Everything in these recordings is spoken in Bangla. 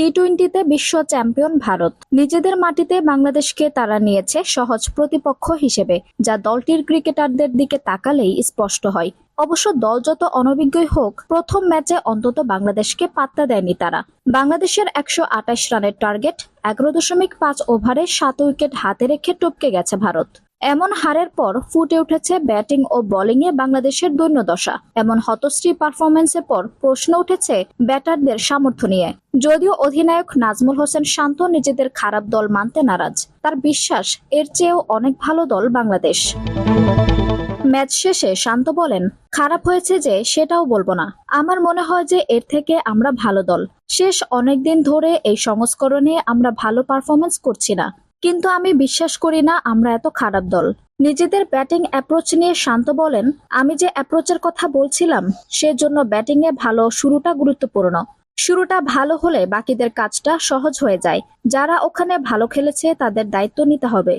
টি টোয়েন্টিতে বিশ্ব চ্যাম্পিয়ন ভারত। নিজেদের মাটিতে বাংলাদেশকে তারা নিয়েছে সহজ প্রতিপক্ষ হিসেবে, যা দলটির ক্রিকেটারদের দিকে তাকালেই স্পষ্ট হয়। অবশ্য দল যত অনভিজ্ঞই হোক, প্রথম ম্যাচে অন্তত বাংলাদেশকে পাত্তা দেয়নি তারা। বাংলাদেশের একশো আঠাশ রানের টার্গেট, এগারো দশমিক পাঁচ ওভারে সাত উইকেট হাতে রেখে টপকে গেছে ভারত। এমন হারের পর ফুটে উঠেছে ব্যাটিং ও বোলিংয়ে বাংলাদেশের দৈন্যদশা এমন হতশ্রী পারফরমেন্সের পর প্রশ্ন উঠেছে ব্যাটারদের সামর্থ্য নিয়ে। যদিও অধিনায়ক নাজমুল হোসেন শান্ত নিজেদের খারাপ দল মানতে নারাজ। তার বিশ্বাস, এর চেয়েও অনেক ভালো দল বাংলাদেশ। ম্যাচ শেষে শান্ত বলেন, খারাপ হয়েছে যে সেটাও বলব না। আমার মনে হয় যে এর থেকে আমরা ভালো দল। শেষ অনেকদিন ধরে এই সংস্করণে আমরা ভালো পারফরমেন্স করছি না। কিন্তু আমি বিশ্বাস করি না আমরা এত খারাপ দল। নিজেদের ব্যাটিং অ্যাপ্রোচ নিয়ে শান্ত বলেন, আমি যে অ্যাপ্রোচের কথা বলছিলাম, সেজন্য এ ভালো শুরুটা গুরুত্বপূর্ণ। শুরুটা ভালো হলে বাকিদের কাজটা সহজ হয়ে যায়। যারা ওখানে ভালো খেলেছে তাদের দায়িত্ব নিতে হবে।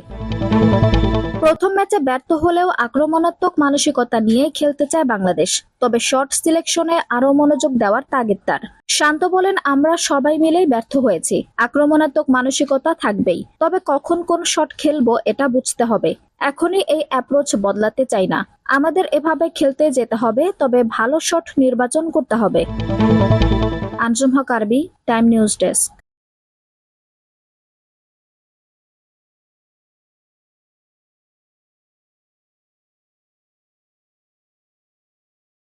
প্রথম ম্যাচে ব্যর্থ হলেও আক্রমণাত্মক মানসিকতা নিয়ে খেলতে চায় বাংলাদেশ, তবে শর্ট সিলেকশনে আরও মনোযোগ দেওয়ার তাগিদ তার। শান্ত বলেন, আমরা সবাই মিলেই ব্যর্থ হয়েছি, আক্রমণাত্মক মানসিকতা থাকবেই, তবে কখন কোন শট খেলব এটা বুঝতে হবে। এখনই এই অ্যাপ্রোচ বদলাতে চাই না। আমাদের এভাবে খেলতে যেতে হবে, তবে ভালো শট নির্বাচন করতে হবে। আঞ্জুম হক আরবি, টাইম নিউজ ডেস্ক।